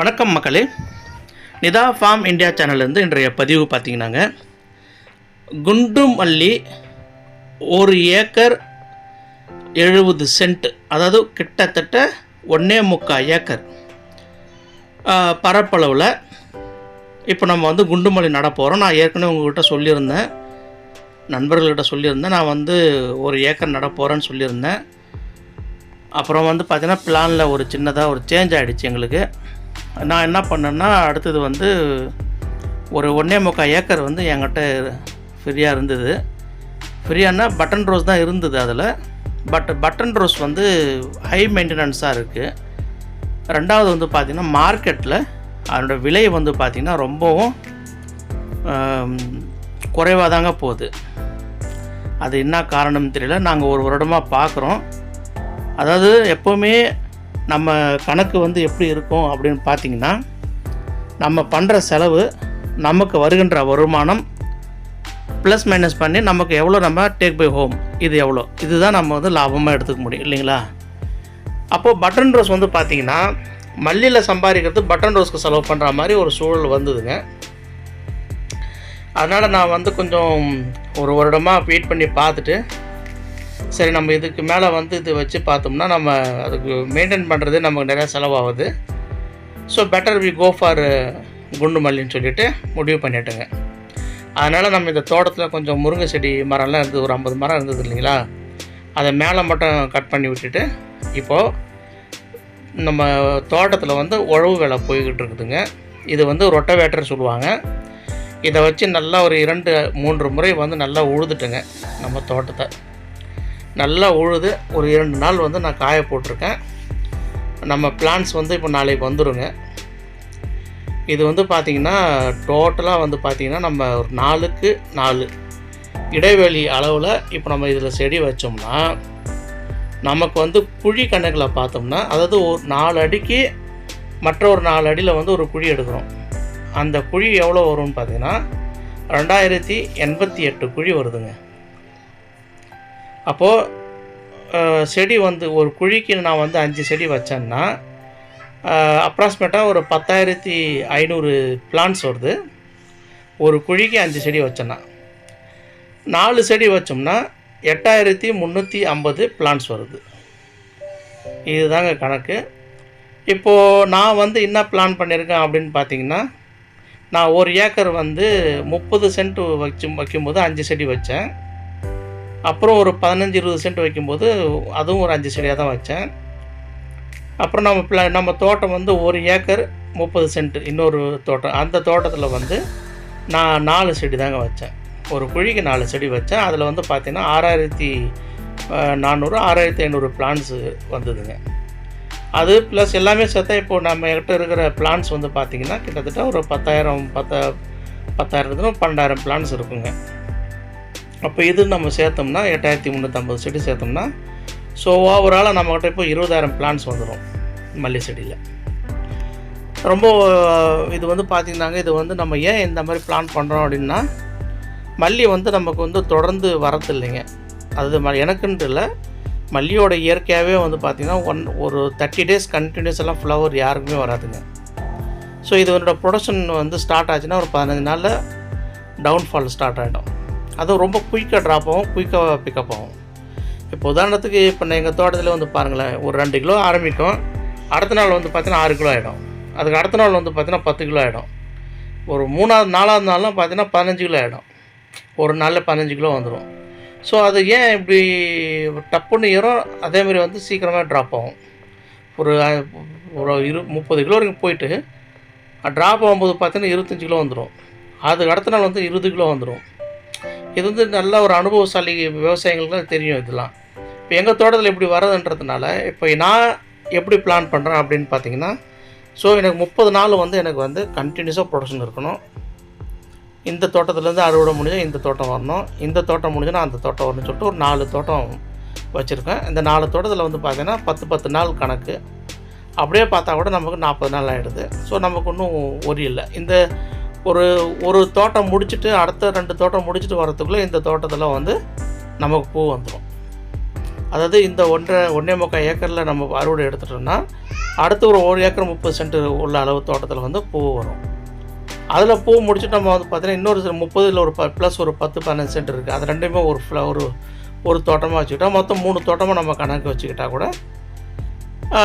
வணக்கம் மக்களே. Nita form India சேனல்லேருந்து இன்றைய பதிவு பார்த்தீங்கன்னாங்க. குண்டு மல்லி ஒரு ஏக்கர் எழுபது சென்ட் அதாவது கிட்டத்தட்ட ஒன்றே முக்கால் ஏக்கர் பரப்பளவில். இப்போ நம்ம வந்து குண்டு மல்லி நட போகிறோம் நான் ஏற்கனவே உங்கள்கிட்ட சொல்லியிருந்தேன். நண்பர்கள்கிட்ட சொல்லியிருந்தேன். நான் வந்து ஒரு ஏக்கர் நட போகிறேன்னு சொல்லியிருந்தேன். அப்புறம் வந்து பார்த்திங்கன்னா பிளானில் ஒரு சின்னதாக ஒரு சேஞ்ச் ஆகிடுச்சு எங்களுக்கு. நான் என்ன பண்ணேன்னா அடுத்தது வந்து ஒரு ஒன்றே முக்கால் ஏக்கர் வந்து என்கிட்ட ஃப்ரீயாக இருந்தது. ஃப்ரீயானா பட்டன் ரோஸ் தான் இருந்தது அதில். பட் பட்டன் ரோஸ் வந்து ஹை மெயின்டெனன்ஸாக இருக்குது ரெண்டாவது வந்து பார்த்திங்கன்னா மார்க்கெட்டில் அதனோட விலை வந்து பார்த்திங்கன்னா ரொம்பவும் குறைவாக தாங்க போகுது. அது என்ன காரணம்னு தெரியல. நாங்கள் ஒரு வருடமாக பார்க்குறோம் அதாவது எப்போவுமே நம்ம கணக்கு வந்து எப்படி இருக்கும் அப்படின்னு பார்த்தீங்கன்னா நம்ம பண்ணுற செலவு நமக்கு வருகின்ற வருமானம் ப்ளஸ் மைனஸ் பண்ணி நமக்கு எவ்வளோ நம்ம டேக் பை ஹோம் இது எவ்வளோ? இதுதான் நம்ம வந்து லாபமாக எடுத்துக்க முடியும் இல்லைங்களா? அப்போது பட்டன் ரோஸ் வந்து பார்த்திங்கன்னா மல்லியில் சம்பாதிக்கிறது பட்டன் ரோஸ்க்கு செலவு பண்ணுற மாதிரி ஒரு சூழல் வந்ததுங்க. அதனால் நான் வந்து கொஞ்சம் ஒரு வருடமாக வெயிட் பண்ணி பார்த்துட்டு சரி நம்ம இதுக்கு மேலே வந்து இது வச்சு பார்த்தோம்னா நம்ம அதுக்கு மெயின்டைன் பண்ணுறது நமக்கு நிறையா செலவாகுது. So better we go for uh, குண்டு மல்லின்னு சொல்லிட்டு முடிவு பண்ணிட்டேங்க. அதனால் நம்ம இந்த தோட்டத்தில் கொஞ்சம் முருங்கை செடி மரம்லாம் இருந்தது ஒரு ஐம்பது மரம் இருந்தது இல்லைங்களா? அதை மேலே மட்டும் கட் பண்ணி விட்டுட்டு இப்போது நம்ம தோட்டத்தில் வந்து உழவு வேலை போய்கிட்டு இருக்குதுங்க. இது வந்து ரொட்டவேட்டர் சொல்லுவாங்க. இதை வச்சு நல்லா ஒரு இரண்டு மூன்று முறை வந்து நல்லா உழுதுட்டுங்க நம்ம தோட்டத்தை. நல்லா உழுது ஒரு இரண்டு நாள் வந்து நான் காய போட்டிருக்கேன். நம்ம பிளான்ஸ் வந்து இப்போ நாளைக்கு வந்துடுங்க இது வந்து பார்த்திங்கன்னா டோட்டலாக வந்து பார்த்திங்கன்னா நம்ம ஒரு நாலுக்கு நாலு. இடைவெளி அளவில் இப்போ நம்ம இதில் செடி வச்சோம்னா நமக்கு வந்து குழி கணக்கில் பார்த்தோம்னா அதாவது ஒரு நாலு அடிக்கு மற்ற ஒரு நாலு அடியில் வந்து ஒரு குழி எடுக்கிறோம். அந்த குழி எவ்வளோ வரும்னு பார்த்திங்கன்னா ரெண்டாயிரத்தி எண்பத்தி எட்டு குழி வருதுங்க. அப்போது செடி வந்து ஒரு குழிக்கு நான் வந்து அஞ்சு செடி வச்சேன்னா அப்ராக்சிமேட்டாக ஒரு பத்தாயிரத்தி ஐநூறு பிளான்ஸ் வருது. ஒரு குழிக்கு அஞ்சு செடி வச்சேன்னா நாலு செடி வச்சோம்னா எட்டாயிரத்தி முந்நூற்றி ஐம்பது பிளான்ஸ் வருது. இதுதாங்க கணக்கு. இப்போது நான் வந்து என்ன பிளான் பண்ணியிருக்கேன் அப்படின்னு பார்த்தீங்கன்னா நான் ஒரு ஏக்கர் வந்து முப்பது சென்ட் வச்சு வைக்கும்போது அஞ்சு செடி வச்சேன். அப்புறம் ஒரு பதினஞ்சு இருபது சென்ட் வைக்கும்போது அதுவும் ஒரு அஞ்சு செடியாக தான் வச்சேன். அப்புறம் நம்ம பிள நம்ம தோட்டம் வந்து ஒரு ஏக்கர் முப்பது சென்ட் இன்னொரு தோட்டம். அந்த தோட்டத்தில் வந்து நான் நாலு செடி தாங்க வச்சேன். ஒரு குழிக்கு நாலு செடி வச்சேன். அதில் வந்து பார்த்திங்கன்னா ஆறாயிரத்தி நானூறு ஆறாயிரத்தி ஐநூறு பிளான்ஸு வந்ததுங்க. அது ப்ளஸ் எல்லாமே சேர்த்தா இப்போது நம்ம கிட்ட இருக்கிற பிளான்ஸ் வந்து பார்த்திங்கன்னா கிட்டத்தட்ட ஒரு பத்தாயிரம் பத்த பத்தாயிரத்துக்கும் பன்னெண்டாயிரம் பிளான்ஸ் இருக்குங்க. அப்போ இது நம்ம சேர்த்தோம்னா எட்டாயிரத்தி முந்நூற்றம்பது செடி சேர்த்தோம்னா ஸோ ஓவராலாக நம்மக்கிட்ட இப்போ இருபதாயிரம் பிளான்ஸ் வந்துடும் மல்லி செடியில். ரொம்ப இது வந்து பார்த்திங்கன்னாங்க இது வந்து நம்ம ஏன் இந்த மாதிரி பிளான் பண்ணுறோம் அப்படின்னா மல்லி வந்து நமக்கு வந்து தொடர்ந்து வரது இல்லைங்க அது ம- எனக்குன்ட்டு இல்லை மல்லியோட இயற்கையாகவே வந்து பார்த்திங்கன்னா ஒன் ஒரு தேர்ட்டி டேஸ் கண்டினியூஸ் எல்லாம் ஃப்ளவர் யாருக்குமே வராதுங்க. ஸோ இது என்னோடய ப்ரொடக்ஷன் வந்து ஸ்டார்ட் ஆச்சுன்னா ஒரு பதினஞ்சு நாளில் டவுன்ஃபால் ஸ்டார்ட் ஆகிடும் அதுவும் ரொம்ப குயிக்காக ட்ராப் ஆகும் குயிக்காக பிக்கப் ஆகும். இப்போ உதாரணத்துக்கு இப்போ எங்கள் தோட்டத்தில் வந்து பாருங்களேன் ஒரு ரெண்டு கிலோ ஆரம்பிக்கும். அடுத்த நாள் வந்து பார்த்தீங்கன்னா ஆறு கிலோ ஆகிடும் அதுக்கு அடுத்த நாள் வந்து பார்த்தீங்கன்னா பத்து கிலோ ஆகிடும் ஒரு மூணாவது நாலாவது நாள்லாம் பார்த்தீங்கன்னா பதினஞ்சு கிலோ ஆகிடும் ஒரு நாளில் பதினஞ்சு கிலோ வந்துடும் ஸோ அது ஏன் இப்படி டப்புன்னு ஏறும்? அதேமாதிரி வந்து சீக்கிரமாக ட்ராப் ஆகும். ஒரு ஒரு இரு முப்பது கிலோ வரைக்கும் போயிட்டு ட்ராப் ஆகும்போது பார்த்தீங்கன்னா இருபத்தஞ்சி கிலோ வந்துடும் அதுக்கு அடுத்த நாள் வந்து இருபது கிலோ வந்துடும் இது வந்து நல்ல ஒரு அனுபவசாலி விவசாயிகளுக்கு தெரியும் இதெல்லாம். இப்போ எங்கள் தோட்டத்தில் எப்படி வரதுன்றதுனால இப்போ நான் எப்படி பிளான் பண்ணுறேன் அப்படின்னு பார்த்தீங்கன்னா ஸோ எனக்கு முப்பது நாள் வந்து எனக்கு வந்து கண்டினியூஸாக ப்ரொடக்ஷன் இருக்கணும். இந்த தோட்டத்துலேருந்து அறுவடை முடிஞ்சால் இந்த தோட்டம் வரணும். இந்த தோட்டம் முடிஞ்சுன்னா அந்த தோட்டம் வரணும்னு சொல்லிட்டு ஒரு நாலு தோட்டம் வச்சுருக்கேன். இந்த நாலு தோட்டத்தில் வந்து பார்த்தீங்கன்னா பத்து பத்து நாள் கணக்கு. அப்படியே பார்த்தா கூட நமக்கு நாற்பது நாள் ஆகிடுது ஸோ நமக்கு ஒன்றும் ஒரி இல்லை. இந்த ஒரு ஒரு தோட்டம் முடிச்சுட்டு அடுத்த ரெண்டு தோட்டம் முடிச்சுட்டு வரத்துக்குள்ளே இந்த தோட்டத்தில் வந்து நமக்கு பூ வந்துடும் அதாவது இந்த ஒன்றரை ஒன்றே முக்கால் ஏக்கரில் நம்ம அறுவடை எடுத்துட்டோம்னா அடுத்து ஒரு ஒரு ஏக்கர் முப்பது சென்ட் உள்ள அளவு தோட்டத்தில் வந்து பூ வரும். அதில் பூ முடிச்சுட்டு நம்ம வந்து பார்த்தீங்கன்னா இன்னொரு சில முப்பது இல்லை ஒரு ப ப்ளஸ் ஒரு பத்து பதினஞ்சு சென்ட் இருக்குது அது ரெண்டுமே ஒரு ஃப்ள ஒரு ஒரு தோட்டமாக வச்சுக்கிட்டா மொத்தம் மூணு தோட்டமாக நம்ம கணக்கு வச்சுக்கிட்டா கூட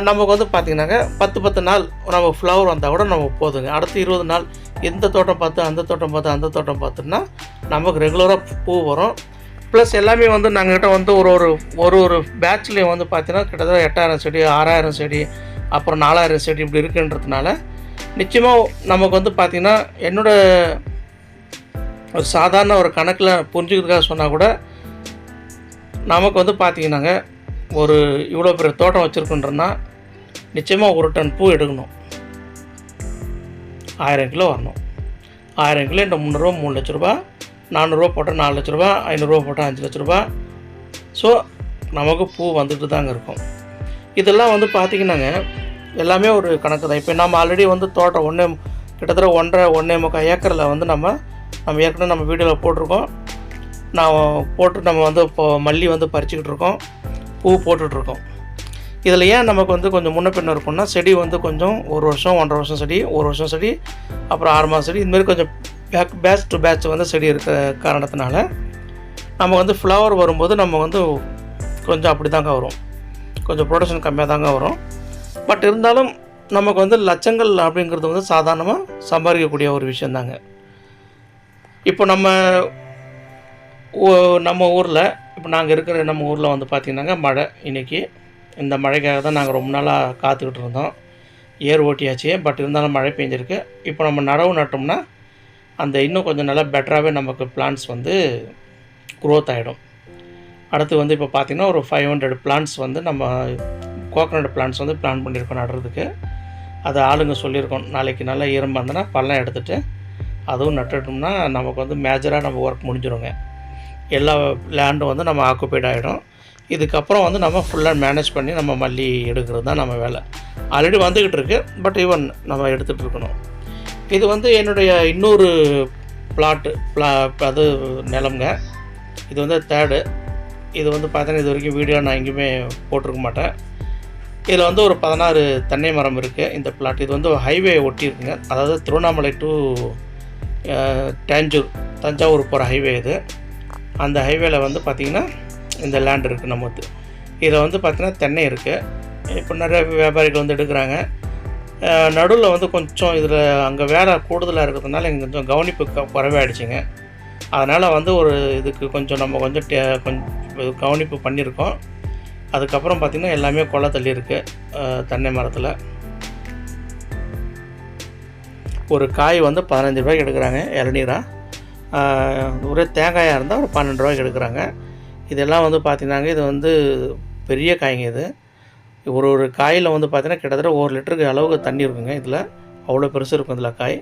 நமக்கு வந்து பார்த்திங்கனாக்க பத்து பத்து நாள் நம்ம ஃப்ளவர் வந்தால் கூட நம்ம போதுங்க. அடுத்து இருபது நாள் எந்த தோட்டம் பார்த்து அந்த தோட்டம் பார்த்து அந்த தோட்டம் பார்த்துன்னா நமக்கு ரெகுலராக பூ வரும். ப்ளஸ் எல்லாமே வந்து நாங்கள்கிட்ட வந்து ஒரு ஒரு ஒரு ஒரு பேட்ச்லேயும் வந்து பார்த்தீங்கன்னா கிட்டத்தட்ட எட்டாயிரம் செடி ஆறாயிரம் செடி அப்புறம் நாலாயிரம் செடி இப்படி இருக்குன்றதுனால நிச்சயமாக நமக்கு வந்து பார்த்திங்கன்னா என்னோட ஒரு சாதாரண ஒரு கணக்கில் புரிஞ்சுக்கிறதுக்காக சொன்னால் கூட நமக்கு வந்து பார்த்திங்கன்னாங்க ஒரு இவ்வளோ பெரிய தோட்டம் வச்சுருக்குன்றன்னா நிச்சயமாக ஒரு டன் பூ எடுக்கணும். ஆயிரம் கிலோ வரணும். ஆயிரம் கிலோ இந்த முந்நூறுரூவா மூணு லட்ச ரூபா. நானூறுரூவா போட்டால் நாலு லட்ச ரூபா ஐநூறுரூவா போட்டால் அஞ்சு லட்ச ரூபா. ஸோ நமக்கு பூ வந்துட்டு தாங்க இருக்கும். இதெல்லாம் வந்து பார்த்திங்கன்னாங்க எல்லாமே ஒரு கணக்கு தான். இப்போ நம்ம ஆல்ரெடி வந்து தோட்டம் ஒன்றே கிட்டத்தட்ட ஒன்றரை ஒன்றே முக்கால் ஏக்கரில் வந்து நம்ம நம்ம ஏற்கனவே நம்ம வீடியோவில் போட்டிருக்கோம். நான் போட்டு நம்ம வந்து இப்போ மல்லி வந்து பறிச்சுக்கிட்டு இருக்கோம். பூ போட்டுட்ருக்கோம் இதில் ஏன் நமக்கு வந்து கொஞ்சம் முன்ன பின்ன இருக்கும்னா செடி வந்து கொஞ்சம் ஒரு வருஷம் ஒன்றரை வருஷம் செடி ஒரு வருஷம் செடி அப்புறம் ஆறு மாதம் செடி. இதுமாரி கொஞ்சம் பேக் பேட்ச் டு பேட்ச் வந்து செடி இருக்க காரணத்தினால நம்ம வந்து ஃப்ளவர் வரும்போது நம்ம வந்து கொஞ்சம் அப்படி தாங்க வரும். கொஞ்சம் ப்ரொடக்ஷன் கம்மியாக தாங்க வரும். பட் இருந்தாலும் நமக்கு வந்து லட்சங்கள் அப்படிங்கிறது வந்து சாதாரணமாக சம்பாதிக்கக்கூடிய ஒரு விஷயந்தாங்க. இப்போ நம்ம நம்ம ஊரில் இப்போ நாங்கள் இருக்கிற நம்ம ஊரில் வந்து பார்த்திங்கன்னாங்க மழை இன்றைக்கி இந்த மழைக்காக தான் நாங்கள் ரொம்ப நாளாக காத்துக்கிட்டு இருந்தோம். ஏர் ஓட்டியாச்சு பட் இருந்தாலும் மழை பெஞ்சிருக்கு. இப்போ நம்ம நடவு நட்டோம்னா அந்த இன்னும் கொஞ்சம் நல்லா பெட்டராகவே நமக்கு பிளான்ஸ் வந்து க்ரோத் ஆகிடும் அடுத்து வந்து இப்போ பார்த்திங்கன்னா ஒரு ஃபைவ் ஹண்ட்ரட் பிளான்ஸ் வந்து நம்ம கோகனட் பிளான்ஸ் வந்து பிளான் பண்ணியிருக்கோம் நடுறதுக்கு. அது ஆளுங்க சொல்லியிருக்கோம் நாளைக்கு நல்லா ஈரம் வந்தோன்னா பள்ளம் எடுத்துகிட்டு அதுவும் நட்டுட்டோம்னா நமக்கு வந்து மேஜராக நம்ம ஒர்க் முடிஞ்சிடுங்க எல்லா லேண்டும் வந்து நம்ம ஆக்குபைட் ஆகிடும் இதுக்கப்புறம் வந்து நம்ம ஃபுல்லாக மேனேஜ் பண்ணி நம்ம மல்லி எடுக்கிறது தான் நம்ம வேலை. ஆல்ரெடி வந்துக்கிட்டு இருக்கு பட் ஈவன் நம்ம எடுத்துகிட்டு இருக்கணும். இது வந்து என்னுடைய இன்னொரு பிளாட்டு பிளா அது நிலம்ங்க. இது வந்து தேர்டு இது வந்து பார்த்தீங்கன்னா இது வரைக்கும் வீடியோ நான் எங்கேயுமே போட்டிருக்க மாட்டேன். இதில் வந்து ஒரு பதினாறு தென்னை மரம் இருக்குது இந்த பிளாட் இது வந்து ஹைவே ஒட்டி இருக்குங்க. அதாவது திருவண்ணாமலை டு டேஞ்சூர் தஞ்சாவூர் போகிற ஹைவே இது. அந்த ஹைவேல வந்து பார்த்திங்கன்னா இந்த லேண்ட் இருக்குது நமக்கு இதில் வந்து பார்த்திங்கன்னா தென்னை இருக்குது இப்போ நிறைய வியாபாரிகள் வந்து எடுக்கிறாங்க. நடுவில் வந்து கொஞ்சம் இதில் அங்கே வேலை கூடுதலாக இருக்கிறதுனால இங்கே கொஞ்சம் கவனிப்பு க- குறைவாயிடுச்சுங்க. அதனால் வந்து ஒரு இதுக்கு கொஞ்சம் நம்ம கொஞ்சம் டே- கொஞ்சம் கவனிப்பு பண்ணியிருக்கோம். அதுக்கப்புறம் பார்த்திங்கன்னா எல்லாமே கொலை தள்ளி இருக்குது தென்னை மரத்தில். ஒரு காய் வந்து பதினஞ்சு ரூபாய்க்கு எடுக்கிறாங்க இளநீராக ஒரே தேங்காயாக இருந்தால் ஒரு பன்னெண்டு ரூபாய்க்கு எடுக்கிறாங்க. இதெல்லாம் வந்து பார்த்திங்கன்னாங்க இது வந்து பெரிய காய்ங்க இது. ஒரு ஒரு காயில் வந்து பார்த்தீங்கன்னா கிட்டத்தட்ட ஒரு லிட்டருக்கு அளவுக்கு தண்ணி இருக்குங்க இதில். அவ்வளோ பெருசு இருக்கும் இதில் காய்.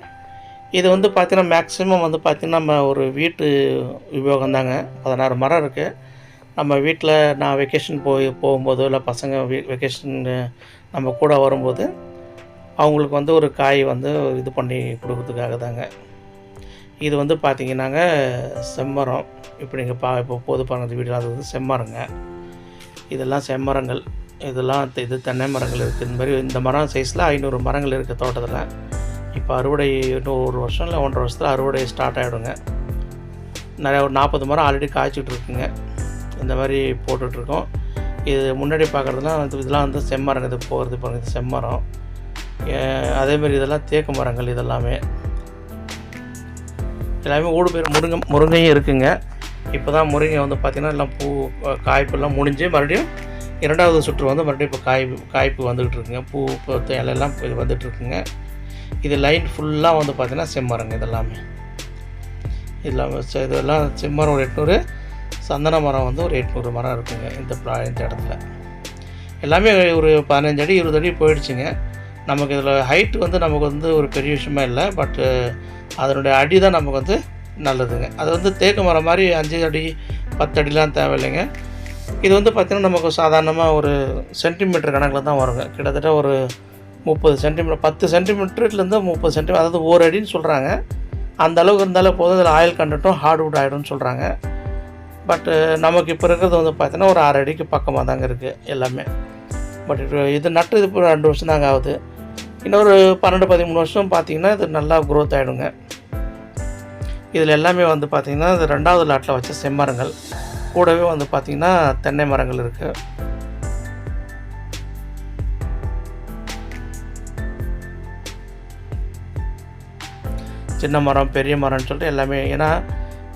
இது வந்து பார்த்தீங்கன்னா மேக்ஸிமம் வந்து பார்த்திங்கன்னா நம்ம ஒரு வீட்டு உபயோகம் தாங்க பதினாறு மரம் இருக்குது நம்ம வீட்டில் நான் வெக்கேஷன் போய் போகும்போதோ இல்லை பசங்க வெக்கேஷன் நம்ம கூட வரும்போது அவங்களுக்கு வந்து ஒரு காய் வந்து இது பண்ணி கொடுக்கறதுக்காக தாங்க இது வந்து பார்த்தீங்கன்னாங்க செம்மரம். இப்போ நீங்கள் பா இப்போ போது பாருங்க வீடு அது வந்து செம்மரங்க. இதெல்லாம் செம்மரங்கள். இதெல்லாம் இது தென்னை மரங்கள் இருக்குது இந்த மாதிரி இந்த மரம் சைஸில் ஐநூறு மரங்கள் இருக்குது தோட்டத்தில். இப்போ அறுவடை இன்னும் ஒரு வருஷம் இல்லை ஒன்றரை வருஷத்தில் அறுவடை ஸ்டார்ட் ஆகிடுங்க நிறைய ஒரு நாற்பது மரம் ஆல்ரெடி காய்ச்சிட்டு இருக்குங்க. இந்த மாதிரி போட்டுட்ருக்கோம் இது முன்னாடி பார்க்குறதுலாம் வந்து இதெல்லாம் வந்து செம்மரங்க. இது போகிறது பாருங்கள் இது செம்மரம். ஏ- அதேமாரி இதெல்லாம் தேக்கு மரங்கள் இதெல்லாமே. எல்லாமே ஓடு பேர் முருங்கை முருங்கையும் இருக்குங்க. இப்போ தான் முருங்கை வந்து பார்த்திங்கன்னா எல்லாம் பூ காய்ப்பெல்லாம் முடிஞ்சு மறுபடியும் இரண்டாவது சுற்று வந்து மறுபடியும் இப்போ காய் காய்ப்பு வந்துக்கிட்டு இருக்குங்க பூ பூத்த இலையெல்லாம் வந்துட்டு இருக்குங்க இது லைன் ஃபுல்லாக வந்து பார்த்திங்கன்னா செம்மரங்க இதெல்லாமே. இதெல்லாம் இதெல்லாம் செம்மரம் ஒரு எட்நூறு சந்தன மரம் வந்து ஒரு எட்நூறு மரம் இருக்குங்க இந்த இந்த இடத்துல. எல்லாமே ஒரு பதினஞ்சு அடி இருபது அடி போயிடுச்சுங்க. நமக்கு இதில் ஹைட்டு வந்து நமக்கு வந்து ஒரு பெரிய விஷயமா இல்லை பட்டு அதனுடைய அடி தான் நமக்கு வந்து நல்லதுங்க. அது வந்து தேக்கு மரம் மாதிரி அஞ்சு அடி பத்து அடிலாம் தேவையில்லைங்க. இது வந்து பார்த்திங்கன்னா நமக்கு சாதாரணமாக ஒரு சென்டிமீட்டர் கணக்கில் தான் வருங்க. கிட்டத்தட்ட ஒரு முப்பது சென்டிமீட்டர் பத்து சென்டிமீட்டர்லேருந்து முப்பது சென்டிமீட்டர் அதாவது ஒரு அடின்னு சொல்கிறாங்க அந்த அளவுக்கு இருந்தாலே போதும். அதில் ஆயில் கண்டட்டும் ஹார்ட்வுட் ஆகிடும்னு சொல்கிறாங்க பட்டு நமக்கு இப்போ இருக்கிறது வந்து பார்த்தீங்கன்னா ஒரு ஆறு அடிக்கு பக்கமாக தாங்க இருக்குது எல்லாமே பட் இது நட்டு இது இப்போ ரெண்டு வருஷம் தாங்க ஆகுது. இன்னொரு பன்னெண்டு பதிமூணு வருஷம் பார்த்தீங்கன்னா இது நல்லா க்ரோத் ஆகிடுங்க இதில் எல்லாமே வந்து பார்த்திங்கன்னா இது ரெண்டாவது லாட்டில் வச்ச செம்மரங்கள். கூடவே வந்து பார்த்திங்கன்னா தென்னை மரங்கள் இருக்குது சின்ன மரம் பெரிய மரம்னு சொல்லிட்டு எல்லாமே ஏன்னா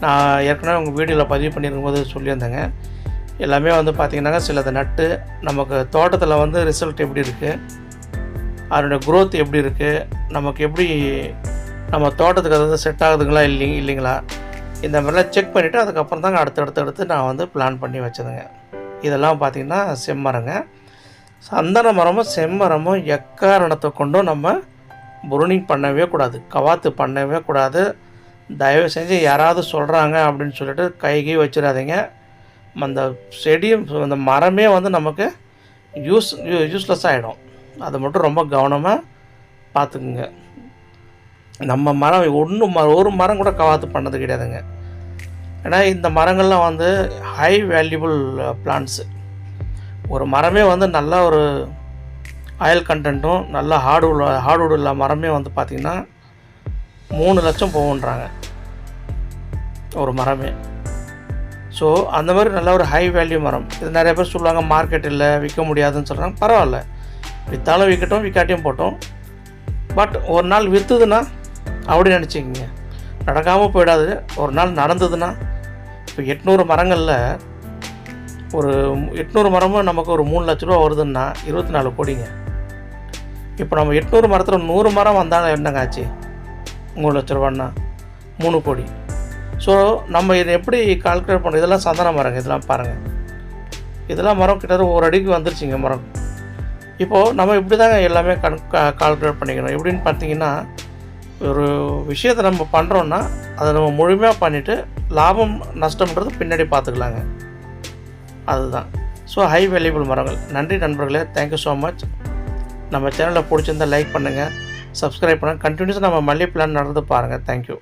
நான் ஏற்கனவே உங்கள் வீடியோவில் பதிவு பண்ணியிருக்கும் போது சொல்லியிருந்தேங்க. எல்லாமே வந்து பார்த்திங்கன்னாங்க சிலது நட்டு நமக்கு தோட்டத்தில் வந்து ரிசல்ட் எப்படி இருக்குது அதனுடைய க்ரோத் எப்படி இருக்குது நமக்கு எப்படி நம்ம தோட்டத்துக்கு அது வந்து செட் ஆகுதுங்களா? இல்லைங்க இல்லைங்களா? இந்த மாதிரிலாம் செக் பண்ணிவிட்டு அதுக்கப்புறம் தாங்க அடுத்தடுத்து அடுத்து நான் வந்து பிளான் பண்ணி வச்சதுங்க. இதெல்லாம் பார்த்திங்கன்னா செம்மரங்க. சந்தன மரமும் செம்மரமும் எக்காரணத்தை கொண்டும் நம்ம புருனிங் பண்ணவே கூடாது. கவாத்து பண்ணவே கூடாது. தயவு செஞ்சு யாராவது சொல்கிறாங்க அப்படின்னு சொல்லிட்டு கைகை வச்சிடாதீங்க. அந்த செடியும் அந்த மரமே வந்து நமக்கு யூஸ் யூஸ்லெஸ் ஆகிடும் அதை மட்டும் ரொம்ப கவனமாக பார்த்துக்குங்க நம்ம மரம் ஒன்று ம ஒரு மரம் கூட கவாத்து பண்ணது கிடையாதுங்க. ஏன்னா இந்த மரங்கள்லாம் வந்து ஹை வேல்யூபிள் பிளான்ட்ஸு ஒரு மரமே வந்து நல்ல ஒரு ஆயில் கண்டென்ட்டும் நல்ல ஹார்ட்வுட் ஹார்ட்வுட் உள்ள மரமே வந்து பார்த்திங்கன்னா மூணு லட்சம் போகுன்றாங்க. ஒரு மரமே. ஸோ அந்த மாதிரி நல்ல ஒரு ஹை வேல்யூ மரம். இது நிறைய பேர் சொல்லுவாங்க மார்க்கெட் இல்லை விற்க முடியாதுன்னு சொல்கிறாங்க பரவாயில்ல. விற்றாலும் விற்கட்டும் விற்காட்டியும் போட்டோம். பட் ஒரு நாள் விற்றுதுன்னா அப்படி நினச்சிக்கிங்க. நடக்காமல் போயிடாது ஒரு நாள் நடந்ததுன்னா இப்போ எட்நூறு மரங்களில் ஒரு எட்நூறு மரமும் நமக்கு ஒரு மூணு லட்ச ரூபா வருதுன்னா இருபத்தி நாலு கோடிங்க. இப்போ நம்ம எட்நூறு மரத்தில் நூறு மரம் வந்தாலும் என்னங்க ஆச்சு? மூணு லட்ச ரூபான்னா மூணு கோடி. ஸோ நம்ம இதை எப்படி கால்குலேட் பண்ணுறோம் இதெல்லாம் சந்தன மரங்க இதெல்லாம் பாருங்கள் இதெல்லாம் மரம் கிட்டத்தட்ட ஒரு அடிக்கு வந்துருச்சுங்க மரம். இப்போது நம்ம இப்படி தாங்க எல்லாமே கண் கால்குலேட் பண்ணிக்கணும். எப்படின்னு பார்த்தீங்கன்னா ஒரு விஷயத்தை நம்ம பண்ணுறோன்னா அதை நம்ம முழுமையாக பண்ணிவிட்டு லாபம் நஷ்டம்ன்றது பின்னாடி பார்த்துக்கலாங்க. அதுதான். ஸோ ஹை வேல்யூபிள் மரங்கள். நன்றி நண்பர்களே. தேங்க்யூ ஸோ மச் நம்ம சேனலில் பிடிச்சிருந்தா லைக் பண்ணுங்கள் சப்ஸ்கிரைப் பண்ணுங்கள் கண்டினியூஸாக நம்ம மல்லி பிளான் நடந்து பாருங்கள் தேங்க்யூ